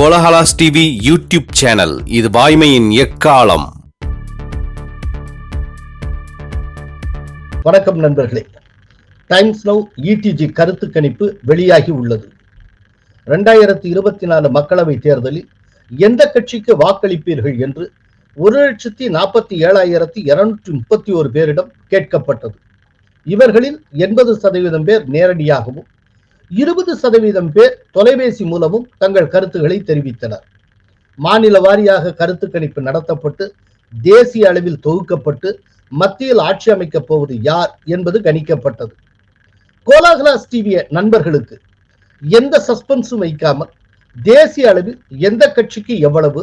Kolahalas TV YouTube channel இது வாய்மையின் எக்காலம். வணக்கம் நண்பர்களே. டைம்ஸ் நவ் இடிஜி கருத்து கணிப்பு வெளியாகி உள்ளது. ரெண்டாயிரத்தி இருபத்தி நாலு மக்களவை தேர்தலில் எந்த கட்சிக்கு வாக்களிப்பீர்கள் என்று ஒரு லட்சத்தி நாற்பத்தி ஏழாயிரத்தி இருநூற்றி முப்பத்தி ஒரு பேரிடம் கேட்கப்பட்டது. இவர்களில் எண்பது சதவீதம் பேர் நேரடியாகவும் இருபது சதவீதம் பேர் தொலைபேசி மூலமும் தங்கள் கருத்துக்களை தெரிவித்தனர். மாநில வாரியாக கருத்து கணிப்பு நடத்தப்பட்டு தேசிய அளவில் தொகுக்கப்பட்டு மத்தியில் ஆட்சி அமைக்கப் போவது யார் என்பது கணிக்கப்பட்டது. கோலாகலாஸ் டிவிய நண்பர்களுக்கு எந்த சஸ்பென்ஸும் வைக்காமல் தேசிய அளவில் எந்த கட்சிக்கு எவ்வளவு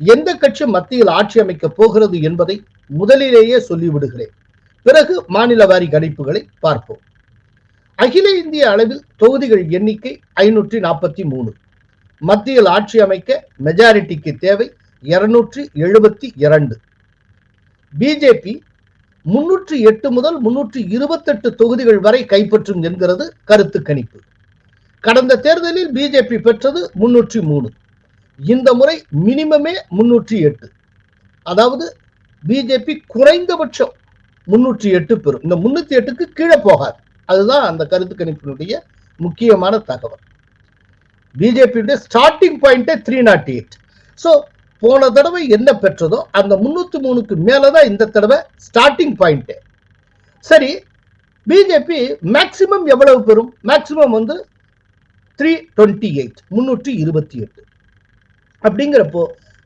எந்த கட்சி மத்தியில் ஆட்சி அமைக்கப் போகிறது என்பதை முதலிலேயே சொல்லிவிடுகிறேன். பிறகு மாநில வாரி கணிப்புகளை பார்ப்போம். அகில இந்திய அளவில் தொகுதிகள் எண்ணிக்கை ஐநூற்றி நாற்பத்தி மூணு மத்தியில் ஆட்சி அமைக்க மெஜாரிட்டிக்கு தேவை இருநூற்றி எழுபத்தி இரண்டு பிஜேபி முன்னூற்றி எட்டு முதல் முன்னூற்றி இருபத்தெட்டு தொகுதிகள் வரை கைப்பற்றும் என்கிறது கருத்து கணிப்பு. கடந்த தேர்தலில் பிஜேபி பெற்றது முன்னூற்றி மூணு இந்த முறை மினிமமே முன்னூற்றி எட்டு அதாவது பிஜேபி குறைந்தபட்சம் முன்னூற்றி எட்டு பெறும். இந்த முன்னூற்றி எட்டுக்கு கீழே போகாது. அதுதான் அந்த கருத்து கணிப்பினுடைய முக்கியமான தகவல். பிஜேபியுடைய ஸ்டார்டிங் பாயிண்டே த்ரீ நாட் எயிட் ஸோ போன தடவை என்ன பெற்றதோ அந்த முன்னூத்தி மூணுக்கு மேலதான் இந்த தடவை ஸ்டார்டிங் பாயிண்ட்டு சரி பிஜேபி மேக்சிமம் எவ்வளவு பெறும்? மேக்சிமம் வந்து த்ரீ டுவெண்ட்டி எயிட் முன்னூற்றி இருபத்தி எட்டு. அப்படிங்கிறப்போ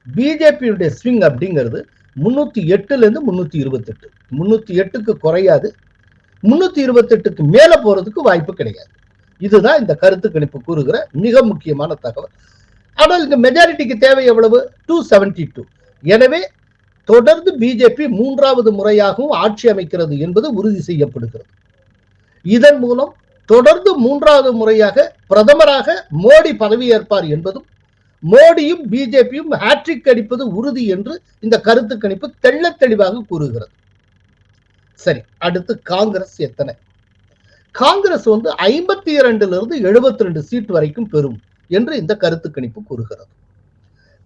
பிஜேபியுடைய ஸ்விங் அப்படிங்கிறது முன்னூத்தி எட்டுல இருந்து முன்னூத்தி இருபத்தெட்டு. முன்னூத்தி எட்டுக்கு குறையாது முன்னூத்தி இருபத்தெட்டுக்கு மேல போறதுக்கு வாய்ப்பு கிடையாது. இதுதான் இந்த கருத்து கணிப்பு கூறுகிற மிக முக்கியமான தகவல். ஆனால் இந்த மெஜாரிட்டிக்கு தேவை எவ்வளவு? டூ செவன்டி டூ எனவே தொடர்ந்து பிஜேபி மூன்றாவது முறையாகவும் ஆட்சி அமைக்கிறது என்பது உறுதி செய்யப்படுகிறது. இதன் மூலம் தொடர்ந்து மூன்றாவது முறையாக பிரதமராக மோடி பதவியேற்பார் என்பதும் மோடியும் பிஜேபியும் ஹேட்ரிக் அடிப்பது உறுதி என்று இந்த கருத்து கணிப்பு தெள்ள தெளிவாக கூறுகிறது. சரி அடுத்து காங்கிரஸ் எத்தனை? காங்கிரஸ் வந்து ஐம்பத்தி இரண்டுல இருந்து எழுபத்தி ரெண்டு சீட் வரைக்கும் பெறும் என்று இந்த கருத்து கணிப்பு கூறுகிறது.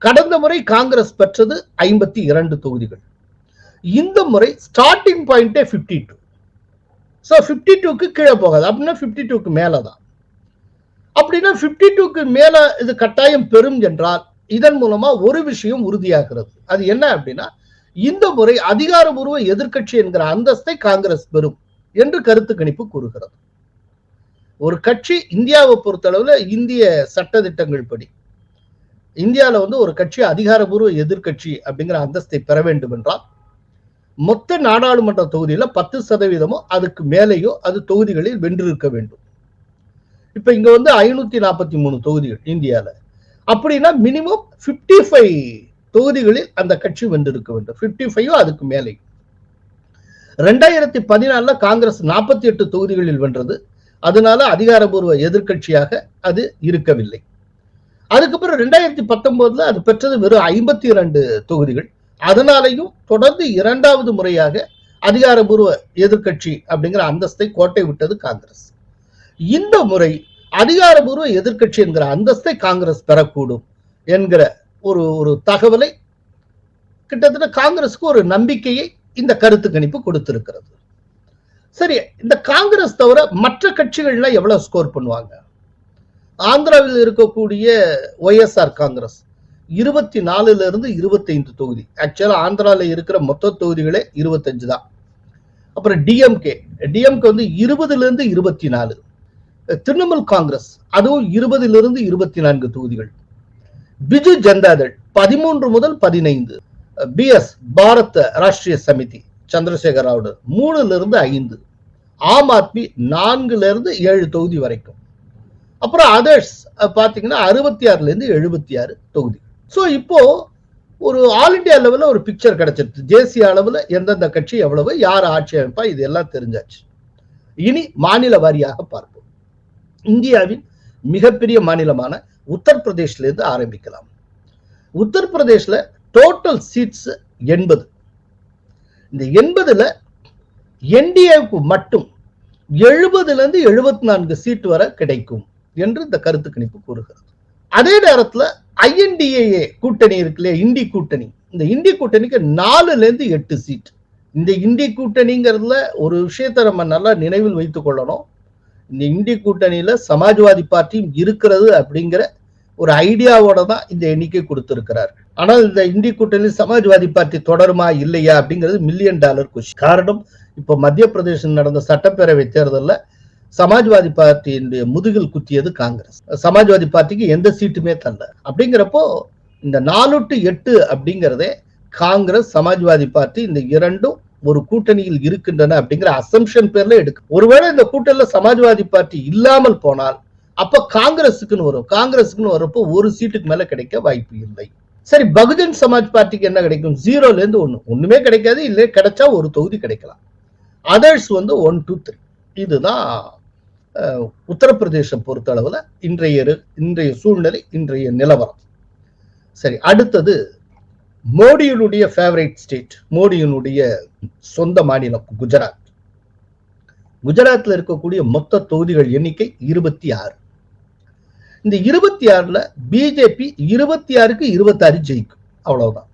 கடந்த முறை காங்கிரஸ் பெற்றது ஐம்பத்தி இரண்டு தொகுதிகள். இந்த முறை ஸ்டார்டிங் பாயிண்டே பிப்டி டூ ஸோ பிப்டி டூக்கு கீழே போகாது. அப்படின்னா பிப்டி டூக்கு மேலே தான் அப்படின்னா பிப்டி டூக்கு மேல இது கட்டாயம் பெறும் என்றால் இதன் மூலமா ஒரு விஷயம் உறுதியாகிறது. அது என்ன அப்படின்னா இந்த முறை அதிகாரபூர்வ எதிர்க்கட்சி என்கிற அந்தஸ்தை காங்கிரஸ் பெறும் என்று கருத்து கணிப்பு கூறுகிறது. ஒரு கட்சி இந்தியாவை பொறுத்தளவுல இந்திய சட்டதிட்டங்கள் படி இந்தியாவில் வந்து ஒரு கட்சி அதிகாரபூர்வ எதிர்க்கட்சி அப்படிங்கிற அந்தஸ்தை பெற வேண்டும் என்றால் மொத்த நாடாளுமன்ற தொகுதியில பத்து சதவீதமோ அதுக்கு மேலேயோ அது தொகுதிகளில் வென்றிருக்க வேண்டும். இப்ப இங்க வந்து ஐநூத்தி நாற்பத்தி மூணு தொகுதிகள் இந்தியால. அப்படின்னா மினிமம் பிப்டி ஃபைவ் தொகுதிகளில் அந்த கட்சி வென்றிருக்க வேண்டும். பிப்டி ஃபைவ் அதுக்கு மேலே. ரெண்டாயிரத்தி பதினாலுல காங்கிரஸ் நாற்பத்தி எட்டு தொகுதிகளில் வென்றது. அதனால அதிகாரபூர்வ எதிர்கட்சியாக அது இருக்கவில்லை. அதுக்கப்புறம் ரெண்டாயிரத்தி பத்தொன்பதுல அது பெற்றது வெறும் ஐம்பத்தி இரண்டு தொகுதிகள். அதனாலையும் தொடர்ந்து இரண்டாவது முறையாக அதிகாரபூர்வ எதிர்க்கட்சி அப்படிங்கிற அந்தஸ்தை கோட்டை விட்டது காங்கிரஸ். இந்த முறை அதிகாரபூர்வ எதிர்க்கட்சி என்கிற அந்தஸ்தை காங்கிரஸ் பெறக்கூடும் என்கிற ஒரு ஒரு தகவலை கிட்டத்தட்ட காங்கிரஸுக்கு ஒரு நம்பிக்கையை இந்த கருத்து கணிப்பு கொடுத்திருக்கிறது. சரி இந்த காங்கிரஸ் தவிர மற்ற கட்சிகள்லாம் எவ்வளவு ஸ்கோர் பண்ணுவாங்க? ஆந்திராவில் இருக்கக்கூடிய ஒய்எஸ்ஆர் காங்கிரஸ் இருபத்தி நாலுல இருந்து இருபத்தைந்து தொகுதி. ஆக்சுவலா ஆந்திரால இருக்கிற மொத்த தொகுதிகளே இருபத்தஞ்சு தான். அப்புறம் டிஎம்கே டிஎம்கே வந்து இருபதுல இருந்து இருபத்தி நாலு திரிணாமுல் காங்கிரஸ் அதுவும் இருபதுல இருந்து இருபத்தி நான்கு தொகுதிகள். பிஜு ஜனதாதள் பதிமூன்று முதல் பதினைந்து. பிஎஸ் பாரத ராஷ்டிரிய சமிதி சந்திரசேகர் ராவுடு மூணுல இருந்து ஐந்து. ஆம் ஆத்மி நான்குல இருந்து ஏழு தொகுதி வரைக்கும். அப்புறம் அதர்ஸ் பார்த்தீங்கன்னா அறுபத்தி ஆறுல இருந்து எழுபத்தி ஆறு தொகுதி. ஸோ இப்போ ஒரு ஆல் இண்டியா லெவலில் ஒரு பிக்சர் கிடைச்சிருச்சு. தேசிய அளவில் எந்தெந்த கட்சி எவ்வளவு யார் ஆட்சி அமைப்பா இது எல்லாம் தெரிஞ்சாச்சு. இனி மாநில வாரியாக பார்ப்போம். இந்தியாவின் மிகப்பெரிய மாநிலமான உத்தரப்பிரதேஷ்ல இருந்து ஆரம்பிக்கலாம். உத்தரப்பிரதேஷ்ல டோட்டல் சீட்ஸ் எண்பது. இந்த எண்பதுல என்டிஏவுக்கு மட்டும் எழுபதுலேருந்து எழுபத்தி நான்கு சீட் வரை கிடைக்கும் என்று இந்த கருத்து கணிப்பு கூறுகிறது. அதே நேரத்தில் ஐஎன்டிஏஏ கூட்டணி இருக்கு இந்தி கூட்டணி. இந்த இந்தி கூட்டணிக்கு நாலுலேருந்து எட்டு சீட் இந்த இந்தி கூட்டணிங்கிறதுல ஒரு விஷயத்தை நம்ம நல்லா நினைவில் வைத்துக் கொள்ளணும். இந்த இந்தி கூட்டணியில் சமாஜ்வாதி பார்ட்டியும் இருக்கிறது அப்படிங்கிற ஒரு ஐடியாவோட தான் இந்த எண்ணிக்கை கொடுத்திருக்கிறார் ஆனால் இந்த இந்தி கூட்டணி சமாஜ்வாதி பார்ட்டி தொடருமா இல்லையா அப்படிங்கிறது மில்லியன் டாலர் கொஸ்டின் காரணம் இப்ப மத்திய பிரதேசம் நடந்த சட்டப்பேரவை தேர்தலில் சமாஜ்வாதி பார்ட்டியினுடைய முதுகில் குத்தியது காங்கிரஸ். சமாஜ்வாதி பார்ட்டிக்கு எந்த சீட்டுமே தரல. அப்படிங்கிறப்போ இந்த நாலு டு எட்டு அப்படிங்கிறதே காங்கிரஸ் சமாஜ்வாதி பார்ட்டி இந்த இரண்டும் ஒரு கூட்டணியில் இருக்கின்றன அப்படிங்கிற அசம்ஷன் பேர்ல எடுக்கும் ஒருவேளை இந்த கூட்டணியில சமாஜ்வாதி பார்ட்டி இல்லாமல் போனால் அப்ப காங்கிரஸுக்குன்னு வரும். காங்கிரஸுக்குன்னு வரப்போ ஒரு சீட்டுக்கு மேல கிடைக்க வாய்ப்பு இல்லை. சரி பகுஜன் சமாஜ் பார்ட்டிக்கு என்ன கிடைக்கும்? ஜீரோல இருந்து ஒண்ணு. ஒண்ணுமே கிடைக்காது இல்லை கிடைச்சா ஒரு தொகுதி கிடைக்கலாம். அதர்ஸ் வந்து ஒன் டூ த்ரீ இதுதான் அஹ், உத்தரப்பிரதேசம் பொறுத்தளவுல இன்றைய இன்றைய சூழ்நிலை இன்றைய நிலவரம். சரி அடுத்தது மோடியினுடைய ஃபேவரட் ஸ்டேட் மோடியினுடைய சொந்த மாநிலம் குஜராத். குஜராத்ல இருக்கக்கூடிய மொத்த தொகுதிகள் எண்ணிக்கை இருபத்தி ஆறு. இந்த இருபத்தி ஆறுல பிஜேபி இருபத்தி ஆறுக்கு இருபத்தாறு ஜெயிக்கும். அவ்வளவுதான்.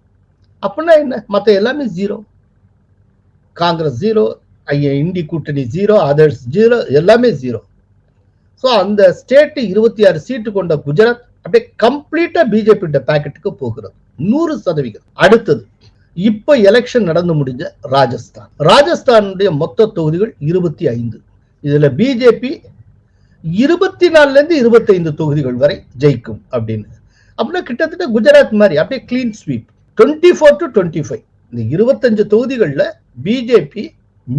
அப்படின்னா என்ன? மத்த எல்லாமே ஜீரோ காங்கிரஸ் ஜீரோ ஐயா இந்தி கூட்டணி ஜீரோ அதர்ஸ் ஜீரோ எல்லாமே ஜீரோ ஸோ அந்த ஸ்டேட் இருபத்தி ஆறு சீட்டு கொண்ட குஜராத் அப்படியே கம்ப்ளீட்டா பிஜேபி பேக்கெட்டுக்கு போகிறது. நூறு சதவிகிதம். அடுத்தது இப்ப எலெக்ஷன் நடந்து முடிஞ்ச ராஜஸ்தான். ராஜஸ்தானுடைய மொத்த தொகுதிகள் இருபத்தி ஐந்து. இதுல பிஜேபி இருபத்தி நாலுல இருந்து இருபத்தைந்து தொகுதிகள் வரை ஜெயிக்கும் அப்படின்னு. அப்படின்னா கிட்டத்தட்ட குஜராத் மாதிரி அப்படியே clean sweep twenty four to twenty five இந்த இருபத்தஞ்சு தொகுதிகள்ல பிஜேபி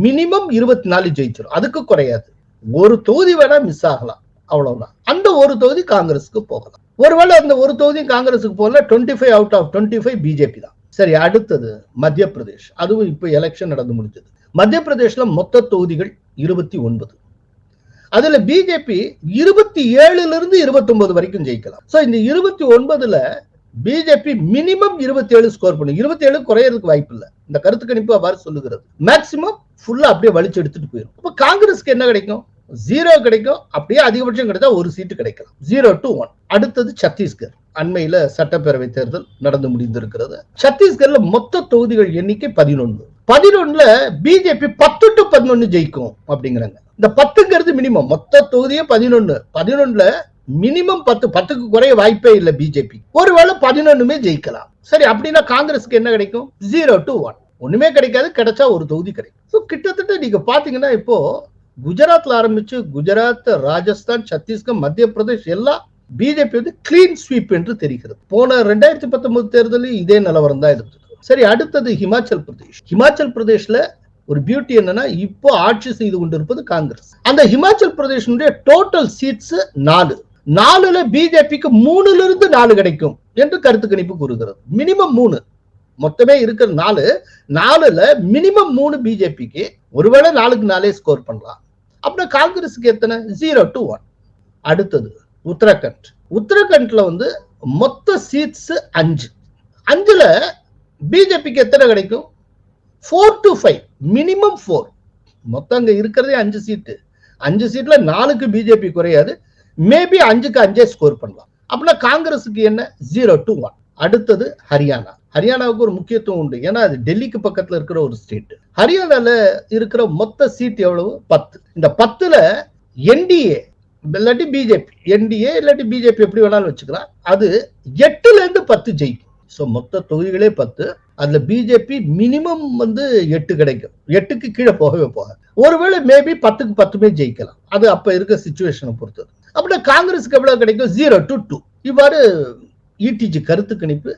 மினிமம் இருபத்தி நாலு ஜெயிச்சிடும் அதுக்கு குறையாது. ஒரு தொகுதி வேணா மிஸ் ஆகலாம். அவ்வளவுதான். அந்த ஒரு தொகுதி காங்கிரஸுக்கு போகலாம். ஒருவேளை அந்த ஒரு தொகுதி காங்கிரஸுக்கு போகல twenty five out of twenty five BJP தான். சரி அடுத்தது மத்திய பிரதேஷ் அதுவும் இப்போ எலெக்ஷன் நடந்து முடிஞ்சது. மத்திய பிரதேஷ்ல மொத்த தொகுதிகள் இருபத்தி ஒன்பது. அதுல பிஜேபி இருபத்தி ஏழுல இருந்து இருபத்தி ஒன்பது வரைக்கும் ஜெயிக்கலாம். சோ இந்த இருபத்தி ஒன்பதுல பிஜேபி மினிமம் இருபத்தி ஏழு ஸ்கோர் பண்ணும் இருபத்தி ஏழு குறையறதுக்கு வாய்ப்பு இல்லை. இந்த கருத்து கணிப்பு அவ்வாறு சொல்லுகிறது. மேக்சிமம் ஃபுல்லா அப்படியே வலிச்சு எடுத்துட்டு போயிடும் அப்ப காங்கிரஸ்க்கு என்ன கிடைக்கும்? ஜீரோ கிடைக்கும். அப்படியே அதிகபட்சம் கிடைச்சா ஒரு சீட்டு கிடைக்கலாம். ஜீரோ டு ஒன் அடுத்தது சத்தீஸ்கர். அண்மையில சட்டப்பேரவை தேர்தல் நடந்து முடிந்திருக்கிறது. சத்தீஸ்கர்ல மொத்த தொகுதிகள் எண்ணிக்கை பதினொன்று. பதினொன்னுல பிஜேபி பத்து டு பதினொன்னு ஜெயிக்கும் அப்படிங்கிறாங்க. இந்த பத்துங்கிறது மினிமம் மொத்த தொகுதியே பதினொன்னு. பதினொன்னுல மினிமம் பத்து பத்துக்கு குறைய வாய்ப்பே இல்லை பிஜேபி ஒருவேளை பதினொன்னுமே ஜெயிக்கலாம். சரி அப்படின்னா காங்கிரஸ்க்கு என்ன கிடைக்கும்? ஜீரோ டு ஒன் ஒண்ணுமே கிடைக்காது கிடைச்சா ஒரு தொகுதி கிடைக்கும். ஸோ கிட்டத்தட்ட நீங்க பாத்தீங்கன்னா இப்போ குஜராத்ல ஆரம்பிச்சு குஜராத் ராஜஸ்தான் சத்தீஸ்கர் மத்திய பிரதேஷ் எல்லாம் பிஜேபி வந்து கிளீன் ஸ்வீப் என்று தெரிகிறது. போன ரெண்டாயிரத்தி பத்தொன்பது தேர்தலில் இதே நிலவரம் தான் இருந்தது. சரி அடுத்தது ஹிமாச்சல் பிரதேஷ். ஹிமாச்சல் பிரதேஷ்ல ஒரு பியூட்டி என்னன்னா இப்போ ஆட்சி செய்து கொண்டிருப்பது காங்கிரஸ். அந்த ஹிமாச்சல் பிரதேஷனுடைய டோட்டல் சீட்ஸ் நாலு. நாலுல பிஜேபிக்கு மூணுல இருந்து நாலு கிடைக்கும் என்று கருத்து கணிப்பு கூறுகிறது. மினிமம் மூணு. மொத்தமே இருக்கிற நாலு நாலுல மினிமம் மூணு பிஜேபிக்கு ஒருவேளை நாளுக்கு நாளே ஸ்கோர் பண்ணலாம். அப்புறம் காங்கிரஸுக்கு எத்தனை? ஜீரோ டு ஒன் அடுத்தது உத்தரகண்ட். உத்தரகண்ட்ல வந்து மொத்த சீட்ஸ் அஞ்சு. அஞ்சுல பிஜேபிக்கு எத்தனை கிடைக்கும்? Four to five minimum four மொத்தம் அங்கே இருக்கிறதே அஞ்சு சீட்டு அஞ்சு சீட்டில் நாலுக்கு பிஜேபி குறையாது. மேபி அஞ்சுக்கு அஞ்சே ஸ்கோர் பண்ணலாம். அப்படின்னா காங்கிரஸுக்கு என்ன? ஜீரோ டு ஒன் அடுத்தது ஹரியானா. ஹரியானாவுக்கு ஒரு முக்கியத்துவம் உண்டு. ஏன்னா அது டெல்லிக்கு பக்கத்துல இருக்கிற ஒரு ஸ்டேட் ஹரியானால இருக்கிற மொத்த சீட் எவ்வளவு? பத்து. இந்த பத்துல என்டிஏ இல்லாட்டி பிஜேபி என்டிஏ இல்லாட்டி பிஜேபி எப்படி வேணாலும் வச்சுக்கலாம். அது எட்டுல இருந்து பத்து ஜெயிக்கும். ஸோ மொத்த தொகுதிகளே பத்து. அதுல பிஜேபி மினிமம் வந்து எட்டு கிடைக்கும். எட்டுக்கு கீழே போகவே போகாது. ஒருவேளை மேபி பத்துக்கு பத்துமே ஜெயிக்கலாம். அது அப்ப இருக்க சுச்சுவேஷனை பொறுத்தது. அப்படின்னா காங்கிரஸுக்கு எவ்வளவு கிடைக்கும்? ஜீரோ டு டூ இவ்வாறு இடிஜி கருத்து கணிப்பு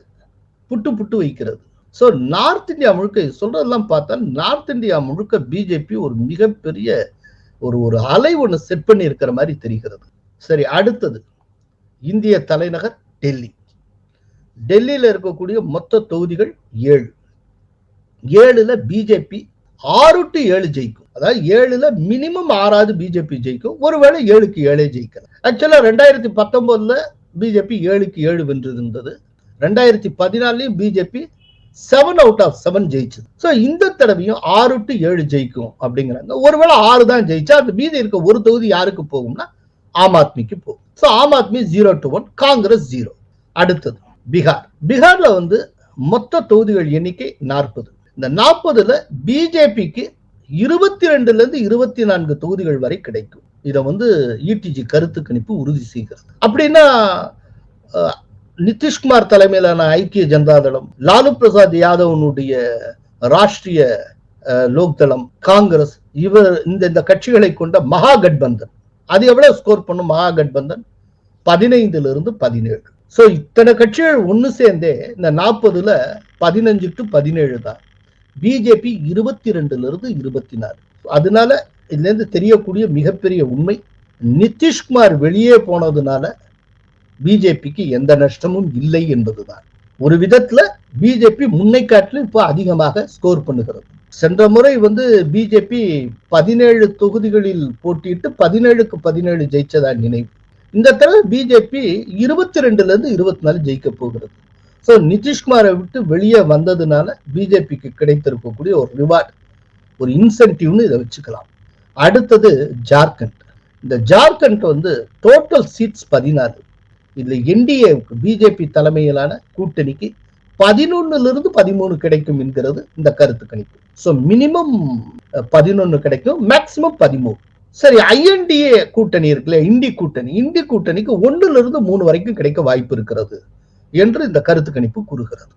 புட்டு புட்டு வைக்கிறது. ஸோ நார்த் இந்தியா முழுக்க சொல்றதெல்லாம் பார்த்தா நார்த் இந்தியா முழுக்க பிஜேபி ஒரு மிகப்பெரிய ஒரு ஒரு அலை ஒன்று செட் பண்ணி இருக்கிற மாதிரி தெரிகிறது. சரி அடுத்தது. இந்திய தலைநகர் டெல்லி. டெல்லியில இருக்கக்கூடிய மொத்த தொகுதிகள் ஏழு. ஏழுல பிஜேபி ஆறு டு ஏழு ஜெயிக்கும். அதாவது ஏழுல மினிமம் ஆறாவது பிஜேபி ஜெயிக்கும். ஒருவேளை ஏழுக்கு ஏழே ஜெயிக்கலாம். ஆக்சுவலா ரெண்டாயிரத்தி பத்தொன்பதுல பிஜேபி ஏழுக்கு ஏழு வென்றிருந்தது. ரெண்டாயிரத்தி பதினாலையும் BJP seven out of seven ஜெயிச்சது. ஸோ இந்த தடவையும் ஆறு டு ஏழு ஜெயிக்கும் அப்படிங்கிறாங்க. ஒருவேளை ஆறு தான் ஜெயிச்சா அந்த மீதி இருக்க ஒரு தொகுதி யாருக்கு போகும்னா ஆம் ஆத்மிக்கு போகும். So Aam Aadmi zero to one Congress zero அடுத்தது. பீகார். பீகார்ல வந்து மொத்த தொகுதிகள் எண்ணிக்கை நாற்பது. இந்த நாற்பதுல பிஜேபிக்கு இருபத்தி ரெண்டுல இருந்து இருபத்தி நான்கு தொகுதிகள் வரை கிடைக்கும். இதை வந்து இடிஜி கருத்து கணிப்பு உறுதி செய்கிறது. அப்படின்னா நிதிஷ்குமார் தலைமையிலான ஐக்கிய ஜனதா தளம் லாலு பிரசாத் யாதவனுடைய ராஷ்டிரிய அஹ், லோக்தளம் காங்கிரஸ் இவர் இந்த இந்த கட்சிகளை கொண்ட மகா கட்பந்தன் அது எவ்வளவு ஸ்கோர் பண்ணும் மகா கட்பந்தன் பதினைந்துல இருந்து பதினேழு. ஸோ இத்தனை கட்சிகள் ஒன்று சேர்ந்தே இந்த நாற்பதுல பதினஞ்சு டு பதினேழு தான். பிஜேபி இருபத்தி ரெண்டுல இருந்து இருபத்தி நாலு அதனால இதுலேருந்து தெரியக்கூடிய மிகப்பெரிய உண்மை நிதிஷ்குமார் வெளியே போனதுனால பிஜேபிக்கு எந்த நஷ்டமும் இல்லை என்பதுதான். ஒரு விதத்துல பிஜேபி முன்னை காட்டிலும் இப்போ அதிகமாக ஸ்கோர் பண்ணுகிறது. சென்ற முறை வந்து பிஜேபி பதினேழு தொகுதிகளில் போட்டியிட்டு பதினேழுக்கு பதினேழு ஜெயிச்சதா நினைவு. இந்த தடவை பிஜேபி இருபத்தி ரெண்டுல இருந்து இருபத்தி நாலு ஜெயிக்க போகிறது. ஸோ நிதிஷ்குமாரை விட்டு வெளியே வந்ததுனால பிஜேபிக்கு கிடைத்திருக்கக்கூடிய ஒரு ரிவார்ட் ஒரு இன்சென்டிவ்னு இதை வச்சுக்கலாம். அடுத்தது ஜார்க்கண்ட். இந்த ஜார்க்கண்ட் வந்து டோட்டல் சீட்ஸ் பதினாறு. இதுல என்டிஏவுக்கு பிஜேபி தலைமையிலான கூட்டணிக்கு பதினொன்னுல இருந்து பதிமூணு கிடைக்கும் என்கிறது இந்த கருத்து கணிப்பு. ஸோ மினிமம் பதினொன்னு கிடைக்கும் மேக்சிமம் பதிமூணு. சரி ஐஎன்டிஏ கூட்டணி இருக்குல்ல இந்தி கூட்டணி. இந்தி கூட்டணிக்கு ஒன்றுல இருந்து மூணு வரைக்கும் கிடைக்க வாய்ப்பு இருக்கிறது என்று இந்த கருத்து கணிப்பு கூறுகிறது.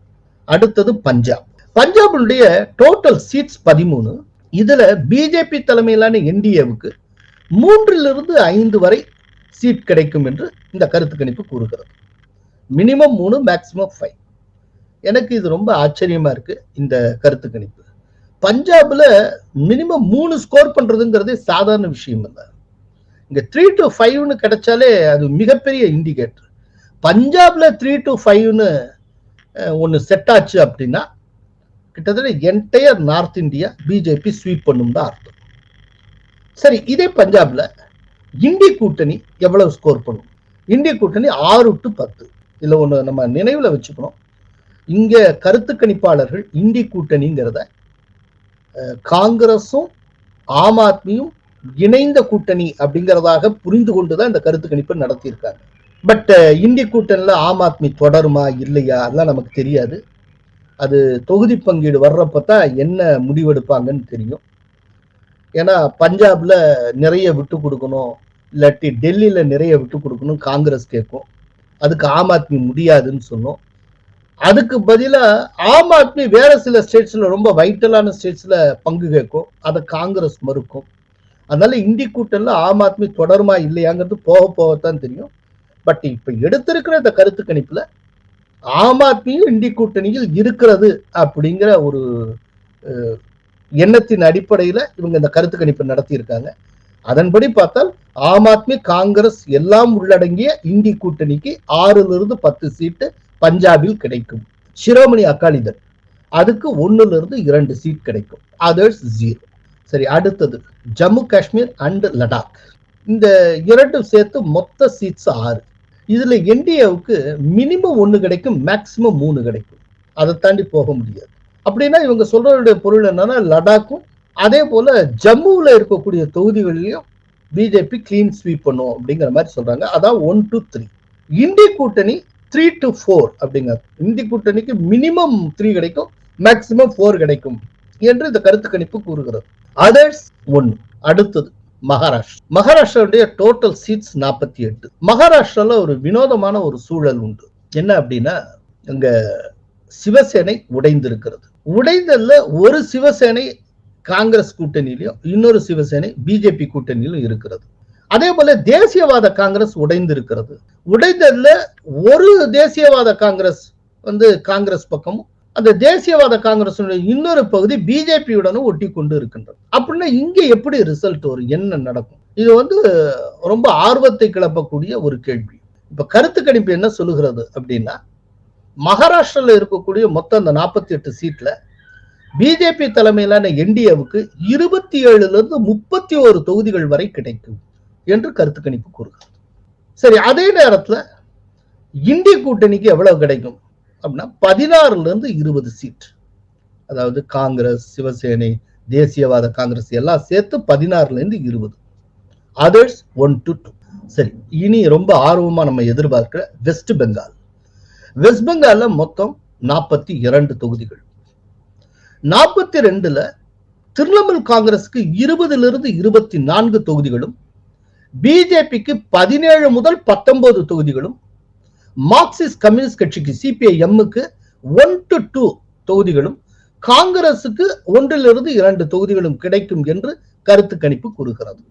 அடுத்தது பஞ்சாப். பஞ்சாபினுடைய டோட்டல் சீட்ஸ் பதிமூணு. இதுல பிஜேபி தலைமையிலான என்டிஏவுக்கு மூன்றிலிருந்து ஐந்து வரை சீட் கிடைக்கும் என்று இந்த கருத்து கணிப்பு கூறுகிறது. மினிமம் மூணு மேக்சிமம் ஃபைவ் எனக்கு இது ரொம்ப ஆச்சரியமா இருக்கு இந்த கருத்து கணிப்பு. பஞ்சாப்ல மினிமம் மூணு ஸ்கோர் பண்ணுறதுங்கிறதே சாதாரண விஷயம் இல்லை. இங்க த்ரீ டு ஃபைவ்னு கிடைச்சாலே அது மிகப்பெரிய இண்டிகேட்டர் பஞ்சாப்ல த்ரீ டு ஃபைவ்னு ஒன்று செட் ஆச்சு அப்படின்னா கிட்டத்தட்ட entire north India BJP sweep பண்ணும் தான் அர்த்தம். சரி இதே பஞ்சாப்ல இந்தி கூட்டணி எவ்வளவு ஸ்கோர் பண்ணும்? இந்திய கூட்டணி ஆறு டு பத்து. இல்லை ஒன்று நம்ம நினைவில் வச்சுக்கணும். இங்கே கருத்து கணிப்பாளர்கள் இந்தி கூட்டணிங்கிறத காங்கிரஸும் ஆம் ஆத்மியும் இணைந்த கூட்டணி அப்படிங்கிறதாக புரிந்து கொண்டுதான் இந்த கருத்து கணிப்பை நடத்தியிருக்காங்க. பட் இந்திய கூட்டணியில் ஆம் ஆத்மி தொடருமா இல்லையா அதெல்லாம் நமக்கு தெரியாது. அது தொகுதி பங்கீடு வர்றப்பதான் என்ன முடிவெடுப்பாங்கன்னு தெரியும். ஏன்னா பஞ்சாப்ல நிறைய விட்டு கொடுக்கணும் இல்லாட்டி டெல்லியில நிறைய விட்டு கொடுக்கணும் காங்கிரஸ் கேட்கும். அதுக்கு ஆம் ஆத்மி முடியாதுன்னு சொன்னோம். அதுக்கு பதிலா ஆம் ஆத்மி வேற சில ஸ்டேட்ஸ்ல ரொம்ப வைட்டலான ஸ்டேட்ஸ்ல பங்கு கேட்கும். அதை காங்கிரஸ் மறுக்கும். அதனால இந்தி கூட்டணில ஆம் ஆத்மி தொடருமா இல்லையாங்கிறது போக போகத்தான் தெரியும். பட் இப்ப எடுத்திருக்கிற இந்த கருத்து கணிப்புல ஆம் ஆத்மியும் இந்தி கூட்டணியில் இருக்கிறது அப்படிங்கிற ஒரு எண்ணத்தின் அடிப்படையில இவங்க இந்த கருத்து கணிப்பு நடத்தியிருக்காங்க. அதன்படி பார்த்தால் ஆம் ஆத்மி காங்கிரஸ் எல்லாம் உள்ளடங்கிய இந்தி கூட்டணிக்கு ஆறுல இருந்து பத்து சீட்டு பஞ்சாபில் கிடைக்கும். சிரோமணி அகாலிதள் அதுக்கு ஒன்னுல இருந்து இரண்டு சீட் கிடைக்கும். அதர்ஸ் ஜீரோ சரி அடுத்தது. ஜம்மு காஷ்மீர் அண்ட் லடாக். இந்த இரண்டும் சேர்த்து மொத்த சீட்ஸ் ஆறு. இதுல என்டிஏவுக்கு மினிமம் ஒன்னு கிடைக்கும் மேக்சிமம் மூணு கிடைக்கும். அதை தாண்டி போக முடியாது. அப்படின்னா இவங்க சொல்றதுடைய பொருள் என்னன்னா லடாக்கும் அதே போல ஜம்முவில் இருக்கக்கூடிய தொகுதிகளிலையும் பிஜேபி கிளீன் ஸ்வீப் பண்ணும் அப்படிங்கிற மாதிரி சொல்றாங்க. அதான் ஒன் டூ த்ரீ இந்திய கூட்டணி த்ரீ டு ஃபோர் அப்படிங்க. இந்தி கூட்டணிக்கு மினிமம் த்ரீ கிடைக்கும் மேக்சிமம் ஃபோர் கிடைக்கும் என்று இந்த கருத்து கணிப்பு கூறுகிறது. அதர்ஸ் ஒன்று அடுத்தது மகாராஷ்டிரா. மகாராஷ்டிராவுடைய டோட்டல் சீட்ஸ் நாற்பத்தி எட்டு. மகாராஷ்டிரால ஒரு வினோதமான ஒரு சூழல் உண்டு. என்ன அப்படின்னா அங்க சிவசேனை உடைந்திருக்கிறது. உடைந்தல்ல ஒரு சிவசேனை காங்கிரஸ் கூட்டணியிலும் இன்னொரு சிவசேனை பிஜேபி கூட்டணியிலும் இருக்கிறது. அதே போல தேசியவாத காங்கிரஸ் உடைந்திருக்கிறது. உடைந்ததுல ஒரு தேசியவாத காங்கிரஸ் வந்து காங்கிரஸ் பக்கமும் அந்த தேசியவாத காங்கிரஸ் இன்னொரு பகுதி பிஜேபியுடனும் ஒட்டி கொண்டு இருக்கின்றது. அப்படின்னா இங்க எப்படி ரிசல்ட் வரும்? என்ன நடக்கும்? இது வந்து ரொம்ப ஆர்வத்தை கிளப்பக்கூடிய ஒரு கேள்வி. இப்ப கருத்து கணிப்பு என்ன சொல்லுகிறது அப்படின்னா மகாராஷ்டிரால இருக்கக்கூடிய மொத்தம் அந்த நாற்பத்தி எட்டு சீட்ல பிஜேபி தலைமையிலான என்டிஏவுக்கு இருபத்தி ஏழுல இருந்து முப்பத்தி ஒரு தொகுதிகள் வரை கிடைக்கும். என்று கருத்து கணிப்பு கூறுகிறது. சரி அதே நேரத்துல இந்திய கூட்டணிக்கு எவ்வளவு கிடைக்கும்? அப்படின்னா பதினாறுல இருந்து இருபது சீட். அதாவது காங்கிரஸ் சிவசேனை தேசியவாத காங்கிரஸ் எல்லாம் சேர்த்து பதினாறுல இருந்து இருபது. அதர்ஸ் ஒன் டு டூ சரி இனி ரொம்ப ஆர்வமா நம்ம எதிர்பார்க்கிற வெஸ்ட் பெங்கால் வெஸ்ட் பெங்கால்ல மொத்தம் நாற்பத்தி இரண்டு தொகுதிகள். நாற்பத்தி ரெண்டுல திரிணாமுல் காங்கிரஸுக்கு இருபதுல இருந்து இருபத்தி நான்கு தொகுதிகளும் பிஜேபிக்கு பதினேழு முதல் பத்தொன்பது தொகுதிகளும் மார்க்சிஸ்ட் கம்யூனிஸ்ட் கட்சிக்கு சிபிஐ எம்முக்கு ஒன் டு டூ தொகுதிகளும் காங்கிரசுக்கு ஒன்றிலிருந்து இரண்டு தொகுதிகளும் கிடைக்கும் என்று கருத்து கணிப்பு கூறுகிறது.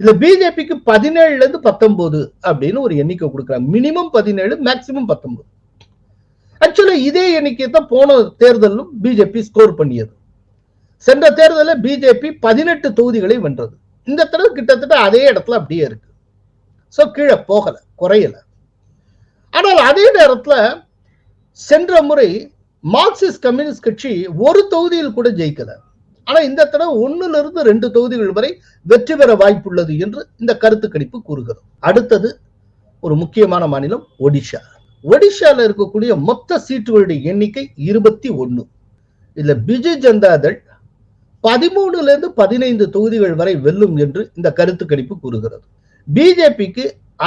இதுல பிஜேபிக்கு பதினேழுல இருந்து பத்தொன்பது அப்படின்னு ஒரு எண்ணிக்கை கொடுக்குறாங்க. மினிமம் பதினேழு மேக்சிமம் பத்தொன்பது. ஆக்சுவலா இதே எண்ணிக்கை தான் போன தேர்தலும் பிஜேபி ஸ்கோர் பண்ணியது. சென்ற தேர்தலில் பிஜேபி பதினெட்டு தொகுதிகளை வென்றது. இந்த தடவை கிட்டத்தட்ட அதே இடத்துல அப்படியே இருக்கு. ஸோ கீழே போகல குறையல. ஆனால் அதே நேரத்துல சென்ற முறை மார்க்சிஸ்ட் கம்யூனிஸ்ட் கட்சி ஒரு தொகுதியில் கூட ஜெயிக்கல. ஆனா இந்த தடவை ஒண்ணுல இருந்து ரெண்டு தொகுதிகள் வரை வெற்றி பெற வாய்ப்புள்ளது என்று இந்த கருத்து கணிப்பு கூறுகிறது. அடுத்தது ஒரு முக்கியமான மாநிலம் ஒடிஷா. ஒடிஷால இருக்கக்கூடிய மொத்த சீட்டுகளுடைய எண்ணிக்கை இருபத்தி ஒண்ணு. இதுல பிஜு ஜனதாதள் பதிமூணுல இருந்து பதினைந்து தொகுதிகள் வரை வெல்லும் என்று இந்த கருத்து கணிப்பு கூறுகிறது. பிஜேபிக்கு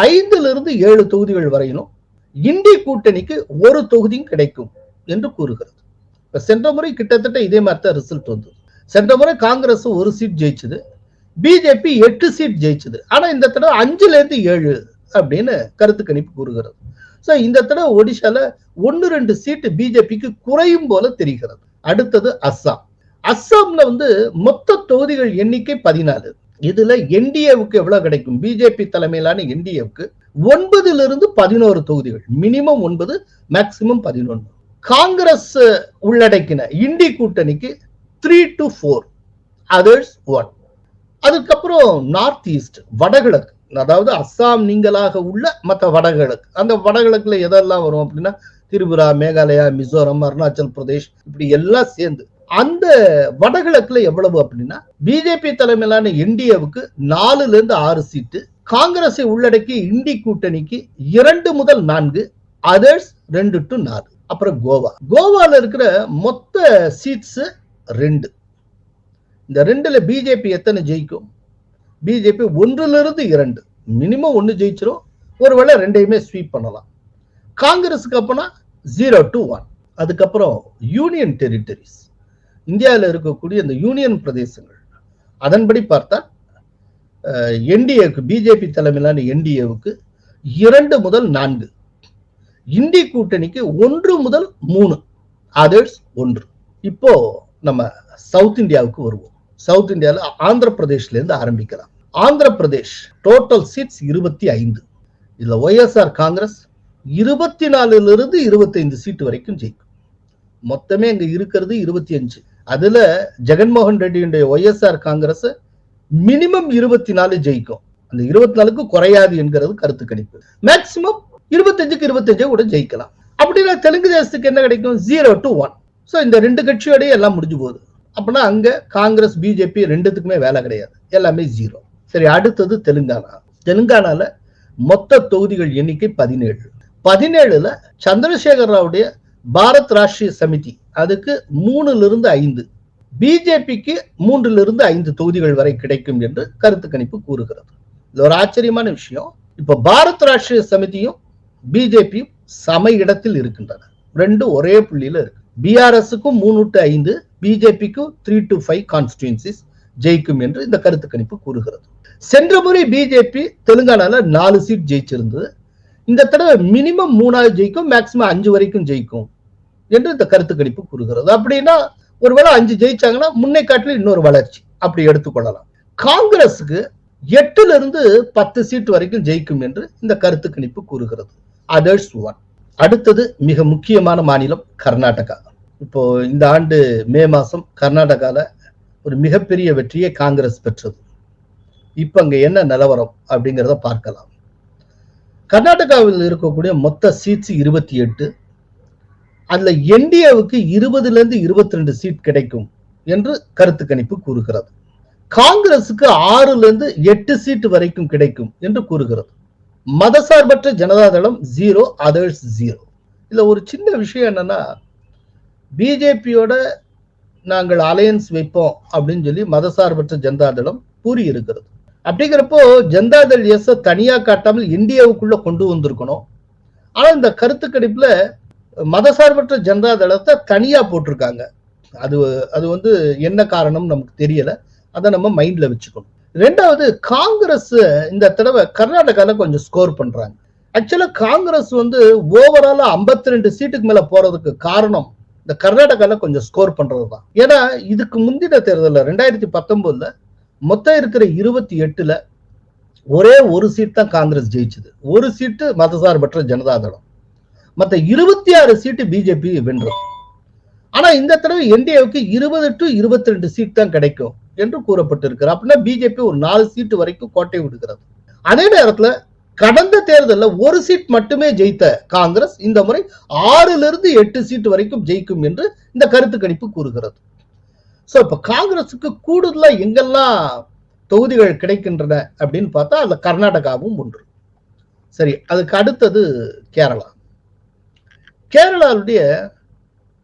ஐந்துல இருந்து ஏழு தொகுதிகள் வரையிலும் இந்தி கூட்டணிக்கு ஒரு தொகுதியும் கிடைக்கும் என்று கூறுகிறது. இப்ப சென்ற முறை கிட்டத்தட்ட இதே மாதிரி தான் ரிசல்ட் வந்தது. சென்ற முறை காங்கிரஸ் ஒரு சீட் ஜெயிச்சது பிஜேபி எட்டு சீட் ஜெயிச்சது. ஆனா இந்த தடவை அஞ்சுல இருந்து ஏழு அப்படின்னு கருத்து கணிப்பு கூறுகிறது. சோ இந்த தடவை ஒடிஷால ஒன்னு ரெண்டு சீட்டு பிஜேபிக்கு குறையும் போல தெரிகிறது. அடுத்தது அஸ்ஸாம். அஸ்ஸாம்ல வந்து மொத்த தொகுதிகள் எண்ணிக்கை பதினாலு. இதுல என்டிஏவுக்கு எவ்வளவு கிடைக்கும்? பிஜேபி தலைமையிலான என்டிஏவுக்கு ஒன்பதுல இருந்து பதினோரு தொகுதிகள். மினிமம் ஒன்பது மேக்சிமம் பதினொன்று காங்கிரஸ் உள்ளடக்கின இண்டி கூட்டணிக்கு three to four others one அதுக்கப்புறம் நார்த் ஈஸ்ட் வடகிழக்கு. அதாவது அஸ்ஸாம் நீங்களாக உள்ள மற்ற வடகிழக்கு. அந்த வடகிழக்குல எதெல்லாம் வரும் அப்படின்னா திரிபுரா மேகாலயா மிசோரம் அருணாச்சல் பிரதேஷ் இப்படி எல்லாம் சேர்ந்து அந்த வடகிழக்குல எவ்வளவு அப்படின்னா பிஜேபி தலைமையிலான என்டிஏவுக்கு நாலுல இருந்து ஆறு சீட்டு காங்கிரஸை உள்ளடக்கி இண்டி கூட்டணிக்கு இரண்டு முதல் நான்கு அதர்ஸ் ரெண்டு டு நாலு. அப்புறம் கோவா. கோவால இருக்கிற மொத்த சீட்ஸ் ரெண்டு. இந்த ரெண்டுல பிஜேபி எத்தனை ஜெயிக்கும்? பிஜேபி ஒன்றுல இருந்து இரண்டு. மினிமம் ஒன்று ஜெயிச்சிரும். ஒருவேளை ரெண்டையுமே ஸ்வீப் பண்ணலாம். காங்கிரஸுக்கு அப்பனா ஜீரோ டு ஒன் அதுக்கப்புறம் யூனியன் டெரிட்டரிஸ் இந்தியாவில் இருக்கக்கூடிய இந்த யூனியன் பிரதேசங்கள். அதன்படி பார்த்தா என்டிஏவுக்கு பிஜேபி தலைமையிலான என்டிஏவுக்கு இரண்டு முதல் நான்கு. இந்தி கூட்டணிக்கு ஒன்று முதல் மூணு. அதர்ஸ் ஒன்று. இப்போ நம்ம சவுத் இந்தியாவுக்கு வருவோம். சவுத் இந்தியாவில் ஆந்திர பிரதேஷ்ல இருந்து ஆரம்பிக்கலாம். ஆந்திர பிரதேஷ் டோட்டல் சீட்ஸ் இருபத்தி ஐந்து. இதுல ஒய்எஸ்ஆர் காங்கிரஸ் இருபத்தி நாலுல இருந்து இருபத்தைந்து சீட்டு வரைக்கும் ஜெயிக்கும். மொத்தமே இங்க இருக்கிறது இருபத்தி அஞ்சு. அதுல ஜெகன்மோகன் ரெட்டியுடைய ஒய்எஸ்ஆர் காங்கிரஸ் மினிமம் இருபத்தி நாலு ஜெயிக்கும். அந்த இருபத்தி நாலுக்கு குறையாது என்கிறது கருத்து கணிப்பு. மேக்சிமம் இருபத்தஞ்சுக்கு இருபத்தஞ்சு கூட ஜெயிக்கலாம். அப்படின்னா தெலுங்கு தேசத்துக்கு என்ன கிடைக்கும்? ஜீரோ டு ஒன் ஸோ இந்த ரெண்டு கட்சியோடய எல்லாம் முடிஞ்சு போகுது. அப்படின்னா அங்க காங்கிரஸ் பிஜேபி ரெண்டுத்துக்குமே வேலை கிடையாது. எல்லாமே ஜீரோ சரி அடுத்தது தெலுங்கானா. தெலுங்கானால மொத்த தொகுதிகள் எண்ணிக்கை பதினேழு. பதினேழுல சந்திரசேகர் ராவுடைய பாரத் ராஷ்டிரிய சமிதி. அதுக்கு மூணுலிருந்து ஐந்து. பிஜேபிக்கு மூன்றிலிருந்து ஐந்து தொகுதிகள் வரை கிடைக்கும் என்று கருத்து கணிப்பு கூறுகிறது. இது ஒரு ஆச்சரியமான விஷயம். இப்ப பாரத் ராஷ்டிரிய சமிதியும் பிஜேபியும் சம இடத்தில் இருக்கின்றன. ரெண்டு ஒரே புள்ளியில இருக்கு. பிஆர்எஸ்க்கும் மூணு டு ஐந்து பிஜேபிக்கும் த்ரீ டு ஃபைவ் கான்ஸ்டியூன்சிஸ் ஜெயிக்கும் என்று இந்த கருத்து கணிப்பு கூறுகிறது. சென்ற முறை பிஜேபி தெலுங்கானால நாலு சீட் ஜெயிச்சிருந்தது. இந்த தடவை மினிமம் மூணாவது ஜெயிக்கும் மேக்சிமம் அஞ்சு வரைக்கும் ஜெயிக்கும். என்று இந்த கருத்து கணிப்பு கூறுகிறது. அப்படின்னா ஒருவேளை அஞ்சு ஜெயிச்சாங்கன்னா முன்னை காட்டில இன்னொரு வளர்ச்சி. அப்படி எடுத்துக்கொள்ளலாம் காங்கிரஸுக்கு எட்டுல இருந்து பத்து சீட் வரைக்கும் ஜெயிக்கும் என்று இந்த கருத்து கணிப்பு கூறுகிறது. அதர்ஸ் ஒன் அடுத்தது மிக முக்கியமான மாநிலம் கர்நாடகா. இப்போ இந்த ஆண்டு மே மாசம் கர்நாடகால ஒரு மிகப்பெரிய வெற்றியை காங்கிரஸ் பெற்றது. இப்ப அங்க என்ன நிலவரம் அப்படிங்கிறத பார்க்கலாம். கர்நாடகாவில் இருக்கக்கூடிய மொத்த சீட்ஸ் இருபத்தி எட்டு. அதுல என்டிஏவுக்கு இருபதுல இருந்து இருபத்தி ரெண்டு சீட் கிடைக்கும் என்று கருத்து கணிப்பு கூறுகிறது. காங்கிரசுக்கு ஆறுல இருந்து எட்டு சீட் வரைக்கும் கிடைக்கும் என்று கூறுகிறது. மதசார்பற்ற ஜனதாதளம் ஜீரோ அதர்ஸ் ஜீரோ இதுல ஒரு சின்ன விஷயம் என்னன்னா பிஜேபியோட நாங்கள் அலையன்ஸ் வைப்போம் அப்படின்னு சொல்லி மதசார்பற்ற ஜனதாதளம் கூறி இருக்கிறது அப்படிங்கிறப்போ ஜனதாதள் எஸ் தனியா காட்டாமல் இந்தியாவுக்குள்ள கொண்டு வந்திருக்கணும். ஆனா இந்த கருத்து கணிப்புல மதசார்பற்ற ஜனதா தளத்தை தனியா போட்டிருக்காங்க. அது அது வந்து என்ன காரணம் நமக்கு தெரியல. அதை நம்ம மைண்ட்ல வச்சுக்கணும். ரெண்டாவது காங்கிரஸ் இந்த தடவை கர்நாடகால கொஞ்சம் ஸ்கோர் பண்றாங்க. ஆக்சுவலா காங்கிரஸ் வந்து ஓவராலா 52 ரெண்டு சீட்டுக்கு மேல போறதுக்கு காரணம் இந்த கர்நாடகால கொஞ்சம் ஸ்கோர் பண்றதுதான். ஏன்னா இதுக்கு முந்தின தேர்தலில் ரெண்டாயிரத்தி பத்தொன்பதுல மொத்தம் இருக்கிற இருபத்தி எட்டுல ஒரே ஒரு சீட் தான் காங்கிரஸ் ஜெயிச்சது. ஒரு சீட்டு மதசார்பற்ற ஜனதாதளம் மத்த இருபத்தி ஆறு சீட்டு பிஜேபி வென்றது. ஆனா இந்த தடவை என்டிஏவுக்கு இருபது டு இருபத்தி ரெண்டு சீட் தான் கிடைக்கும் என்று கூறப்பட்டிருக்கிறார். அப்படின்னா பிஜேபி ஒரு நாலு சீட்டு வரைக்கும் கோட்டை விடுகிறது. அதே நேரத்துல கடந்த தேர்தலில் ஒரு சீட் மட்டுமே ஜெயித்த காங்கிரஸ் இந்த முறை ஆறுல இருந்து எட்டு சீட் வரைக்கும் ஜெயிக்கும் என்று இந்த கருத்து கணிப்பு கூறுகிறது. சோ இப்ப காங்கிரஸுக்கு கூடுதலா எங்கெல்லாம் தொகுதிகள் கிடைக்கின்றன அப்படின்னு பார்த்தா அதில் கர்நாடகாவும் ஒன்று. சரி அதுக்கு அடுத்தது கேரளா. கேரளாவுடைய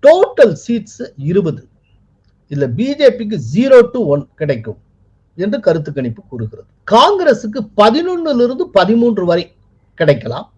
டோட்டல் சீட்ஸ் இருபது. இதுல பிஜேபிக்கு ஜீரோ டு ஒன் கிடைக்கும் என்று கருத்து கணிப்பு கூறுகிறது. காங்கிரசுக்கு பதினொன்னுல இருந்து பதிமூன்று வரை கிடைக்கலாம்.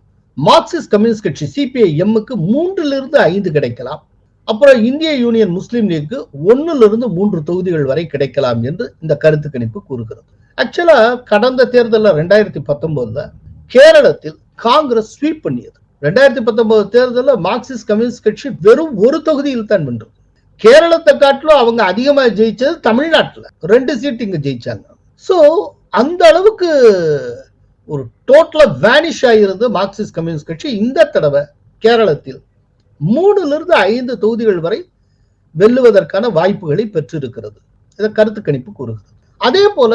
மார்க்சிஸ்ட் கம்யூனிஸ்ட் கட்சி சிபிஐ எம்முக்கு மூன்றிலிருந்து ஐந்து கிடைக்கலாம். அப்புறம் இந்திய யூனியன் முஸ்லீம் லீக்கு ஒன்னுல இருந்து மூன்று தொகுதிகள் வரை கிடைக்கலாம் என்று இந்த கருத்து கணிப்பு கூறுகிறது. ஆக்சுவலா கடந்த தேர்தலில் ரெண்டாயிரத்தி பத்தொன்பதுல கேரளத்தில் காங்கிரஸ் ஸ்வீப் பண்ணியது. ரெண்டாயிரத்தி பத்தொன்பது தேர்தலில் மார்க்சிஸ்ட் கம்யூனிஸ்ட் கட்சி வெறும் ஒரு தொகுதியில் தான் வென்றும் கேரளத்தை காட்டிலும் அவங்க அதிகமா ஜெயிச்சது தமிழ்நாட்டுல. ரெண்டு சீட் இங்க ஜெயிச்சாங்க. ஸோ அந்த அளவுக்கு ஒரு டோட்டலா வேனிஷ் ஆகியிருந்த மார்க்சிஸ்ட் கம்யூனிஸ்ட் கட்சி இந்த தடவை கேரளத்தில் மூணுல இருந்து ஐந்து தொகுதிகள் வரை வெல்லுவதற்கான வாய்ப்புகளை பெற்றிருக்கிறது. இதை கருத்து கணிப்பு கூறுகிறது. அதே போல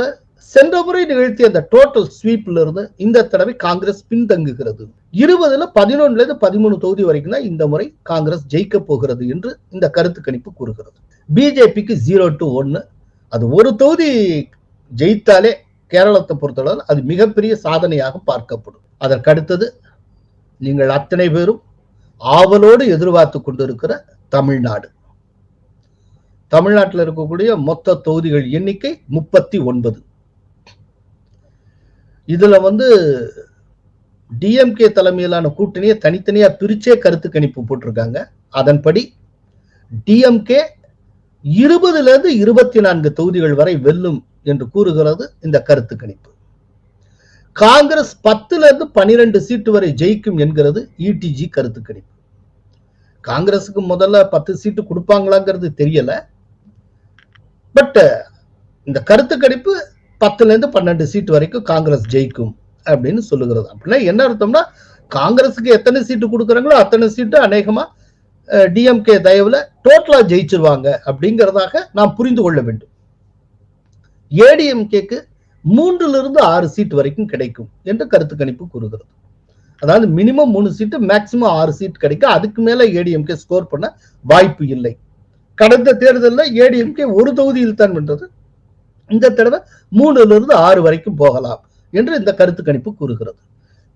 சென்ற முறை நிகழ்த்திய அந்த டோட்டல் ஸ்வீப்ல இருந்து இந்த தடவை காங்கிரஸ் பின்தங்குகிறது. இருபதுல பதினொன்னுல இருந்து பதிமூணு தொகுதி வரைக்கும் தான் இந்த முறை காங்கிரஸ் ஜெயிக்க போகிறது என்று இந்த கருத்து கணிப்பு கூறுகிறது. பிஜேபிக்கு ஜீரோ டு ஒன்னு அது ஒரு தொகுதி ஜெயித்தாலே கேரளத்தை பொறுத்தளவில் அது மிகப்பெரிய சாதனையாக பார்க்கப்படும். அதற்கு அடுத்தது நீங்கள் அத்தனை பேரும் ஆவலோடு எதிர்பார்த்து கொண்டிருக்கிற தமிழ்நாடு. தமிழ்நாட்டில் இருக்கக்கூடிய மொத்த தொகுதிகள் எண்ணிக்கை முப்பத்தி ஒன்பது. இதுல வந்து டிஎம்கே தலைமையிலான கூட்டணியை தனித்தனியா பிரிச்சே கருத்து கணிப்பு போட்டிருக்காங்க. அதன்படி டிஎம்கே இருபதுல இருந்து இருபத்தி நான்கு தொகுதிகள் வரை வெல்லும் என்று கூறுகிறது இந்த கருத்து கணிப்பு. காங்கிரஸ் பத்துல இருந்து பனிரெண்டு சீட்டு வரை ஜெயிக்கும் என்கிறது இடிஜி கருத்து கணிப்பு. காங்கிரஸுக்கு முதல்ல பத்து சீட்டு கொடுப்பாங்களாங்கிறது தெரியல. பட் இந்த கருத்து கணிப்பு பத்துல இருந்து பன்னெண்டு சீட் வரைக்கும் காங்கிரஸ் ஜெயிக்கும் அப்படின்னு சொல்லுகிறது. அப்படின்னா என்ன அர்த்தம்னா காங்கிரஸுக்கு எத்தனை சீட்டு கொடுக்குறாங்களோ அத்தனை சீட்டு அநேகமா டிஎம்கே தயவுல டோட்டலா ஜெயிச்சிருவாங்க அப்படிங்கிறதாக நாம் புரிந்து கொள்ள வேண்டும். ஏடிஎம்கேக்கு மூன்றுல இருந்து ஆறு சீட் வரைக்கும் கிடைக்கும் என்று கருத்து கணிப்பு கூறுகிறது. அதாவது மினிமம் மூணு சீட்டு மேக்சிமம் ஆறு சீட் கிடைக்கும் அதுக்கு மேல ஏடிஎம்கே ஸ்கோர் பண்ண வாய்ப்பு இல்லை. கடந்த தேர்தலில் ஏடிஎம்கே ஒரு தொகுதியில் தான் வென்றது. இந்த தடவை மூணுல இருந்து ஆறு வரைக்கும் போகலாம் என்று இந்த கருத்து கணிப்பு கூறுகிறது.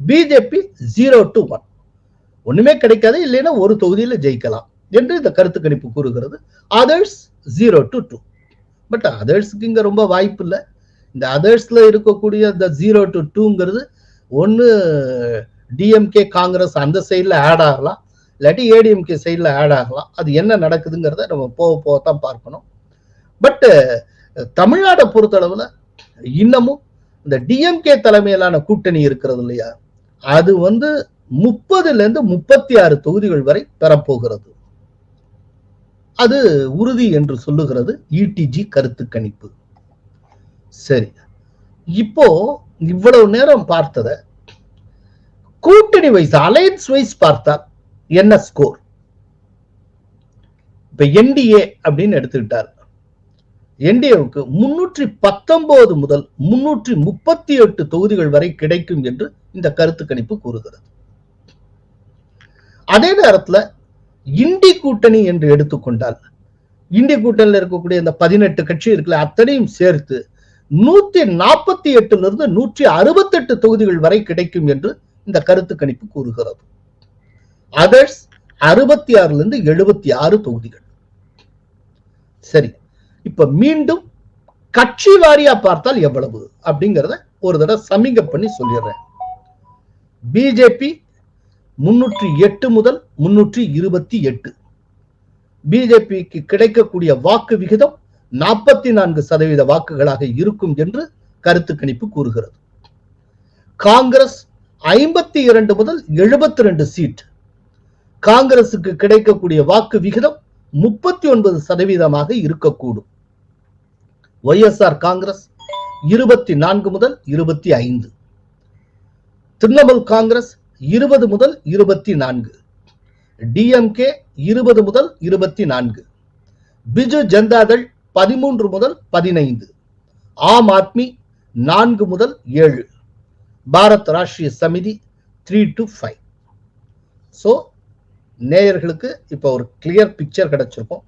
பிஜேபி ஜீரோ டு ஒன் ஒண்ணுமே கிடைக்காது இல்லைன்னா ஒரு தொகுதியில ஜெயிக்கலாம் என்று இந்த கருத்து கணிப்பு கூறுகிறது. Others zero to two but அதர்ஸ்க்கு இங்க ரொம்ப வாய்ப்பு இல்லை. இந்த அதர்ஸ்ல இருக்கக்கூடிய இந்த ஜீரோ டு டூங்கிறது ஒன்று டிஎம்கே காங்கிரஸ் அந்த சைடில் ஆட் ஆகலாம் இல்லாட்டி ஏடிஎம்கே சைடில் ஆட் ஆகலாம். அது என்ன நடக்குதுங்கிறத நம்ம போக போக தான் பார்க்கணும். பட்டு தமிழ்நாடை பொறுத்தளவுல இன்னமும் இந்த டிஎம்கே தலைமையிலான கூட்டணி இருக்கிறது இல்லையா? அது வந்து முப்பதுல இருந்து முப்பத்தி ஆறு தொகுதிகள் வரை பெறப்போகிறது. அது உறுதி என்று சொல்லுகிறது இடிஜி கருத்து கணிப்பு. சரி. இப்போ இவ்வளவு நேரம் பார்த்தத கூட்டணி வைஸ் அலையன்ஸ் வைஸ் பார்த்தால் என்ன ஸ்கோர்? இப்ப என்டிஏ அப்படின்னு எடுத்துக்கிட்டார். என்டிஏவுக்கு முன்னூற்றி பத்தொன்பது முதல் முன்னூற்றி முப்பத்தி எட்டு தொகுதிகள் வரை கிடைக்கும் என்று இந்த கருத்து கணிப்பு கூறுகிறது. அதே நேரத்தில் இண்டி கூட்டணி என்று எடுத்துக்கொண்டால் இண்டி கூட்டணியில் இருக்கக்கூடிய இந்த பதினெட்டு கட்சி இருக்குல்ல அத்தனையும் சேர்த்து நூத்தி நாற்பத்தி எட்டுல இருந்து நூற்றி அறுபத்தெட்டு தொகுதிகள் வரை கிடைக்கும் என்று இந்த கருத்து கணிப்பு கூறுகிறது. அதர்ஸ் அறுபத்தி ஆறுல இருந்து எழுபத்தி ஆறு தொகுதிகள். சரி இப்ப மீண்டும் கட்சி வாரியா பார்த்தால் எவ்வளவு? அப்படிங்கிறத ஒரு தடவை சமிங்க பண்ணி சொல்லிடுறேன். பிஜேபி முன்னூற்றி எட்டு முதல் முன்னூற்றி இருபத்தி எட்டு. பிஜேபிக்கு கிடைக்கக்கூடிய வாக்கு விகிதம் நாற்பத்தி நான்கு சதவீத வாக்குகளாக இருக்கும் என்று கருத்து கணிப்பு கூறுகிறது. காங்கிரஸ் ஐம்பத்தி இரண்டு முதல் எழுபத்தி ரெண்டு சீட். காங்கிரசுக்கு கிடைக்கக்கூடிய வாக்கு விகிதம் முப்பத்தி ஒன்பது சதவீதமாக இருக்கக்கூடும். ஒய்எஸ்ஆர் காங்கிரஸ் இருபத்தி நான்கு முதல் இருபத்தி ஐந்து. திரிணாமுல் காங்கிரஸ் இருபது முதல் இருபத்தி நான்கு. டிஎம்கே இருபது முதல் இருபத்தி நான்கு. பிஜு ஜனதாதள் பதிமூன்று முதல் பதினைந்து. ஆம் ஆத்மி நான்கு முதல் ஏழு. Bharat Rashtriya Samithi three to five so நேயர்களுக்கு இப்போ ஒரு கிளியர் பிக்சர் கிடைச்சிருக்கும்.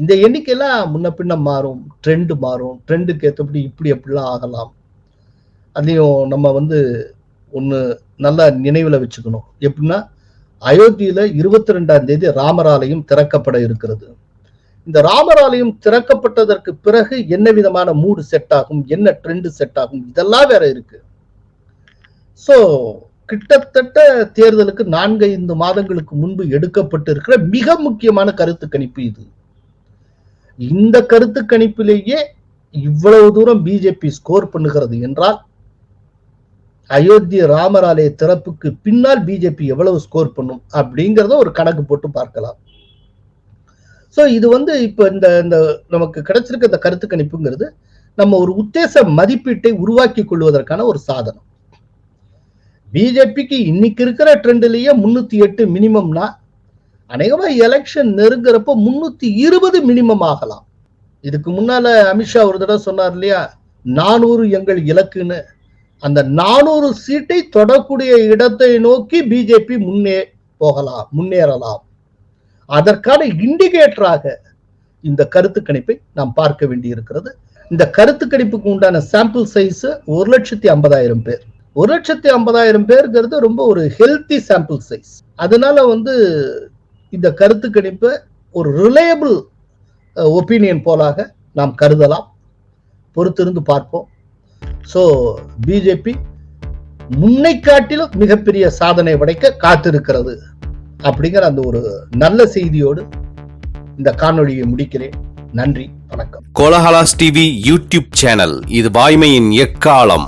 இந்த எண்ணிக்கையெல்லாம் முன்ன பின்ன மாறும் ட்ரெண்டு மாறும். ட்ரெண்டுக்கு ஏற்றபடி இப்படி எப்படிலாம் ஆகலாம். அதையும் நம்ம வந்து ஒன்று நல்லா நினைவில் வச்சுக்கணும். எப்படின்னா அயோத்தியில இருபத்தி ரெண்டாம் தேதி ராமராலயம் திறக்கப்பட இருக்கிறது. இந்த ராமராலயம் திறக்கப்பட்டதற்கு பிறகு என்ன விதமான மூடு செட் ஆகும் என்ன ட்ரெண்டு செட் ஆகும் இதெல்லாம் வேற இருக்கு. ஸோ கிட்டத்தட்ட தேர்தலுக்கு நான்கு ஐந்து மாதங்களுக்கு முன்பு எடுக்கப்பட்டு இருக்கிற மிக முக்கியமான கருத்து கணிப்பு இது. இந்த கருத்து கணிப்பிலேயே இவ்வளவு தூரம் பிஜேபி ஸ்கோர் பண்ணுகிறது என்றால் அயோத்தி ராமர் ஆலய திறப்புக்கு பின்னால் பிஜேபி எவ்வளவு ஸ்கோர் பண்ணும் அப்படிங்கிறத ஒரு கணக்கு போட்டு பார்க்கலாம். ஸோ இது வந்து இப்போ இந்த இந்த நமக்கு கிடைச்சிருக்க இந்த கருத்து கணிப்புங்கிறது நம்ம ஒரு உத்தேச மதிப்பீட்டை உருவாக்கி கொள்வதற்கான ஒரு சாதனம். பிஜேபிக்கு இன்னைக்கு இருக்கிற ட்ரெண்ட்லயே முன்னூத்தி எட்டு மினிமம்னா அநேகமா எலெக்ஷன் நெருங்குறப்போ முன்னூத்தி இருபது மினிமம் ஆகலாம். இதுக்கு முன்னால அமித்ஷா ஒரு தடவை சொன்னார் இல்லையா? நானூறு எங்கள் இலக்குன்னு. அந்த நானூறு சீட்டை தொடக்கூடிய இடத்தை நோக்கி பிஜேபி முன்னே போகலாம் முன்னேறலாம். அதற்கான இண்டிகேட்டராக இந்த கருத்து கணிப்பை நாம் பார்க்க வேண்டி இருக்கிறது இந்த கருத்து கணிப்புக்கு உண்டான சாம்பிள் சைஸ் ஒரு லட்சத்தி ஐம்பதாயிரம் பேர். ஒரு லட்சத்தி ஐம்பதாயிரம் பேருங்கிறது ரொம்ப ஒரு ஹெல்த்தி சாம்பிள் சைஸ் அதனால வந்து இந்த கருத்து கணிப்பை ஒரு ரிலையபிள் ஒப்பீனியன் போலாக நாம் கருதலாம். பொறுத்திருந்து பார்ப்போம். ஸோ பிஜேபி முன்னை காட்டிலும் மிகப்பெரிய சாதனை படைக்க காத்திருக்கிறது அப்படிங்கிற அந்த ஒரு நல்ல செய்தியோடு இந்த காணொலியை முடிக்கிறேன். நன்றி வணக்கம். கோலஹலாஸ் டிவி யூடியூப் சேனல் இது வாய்மையின் எக்காலம்.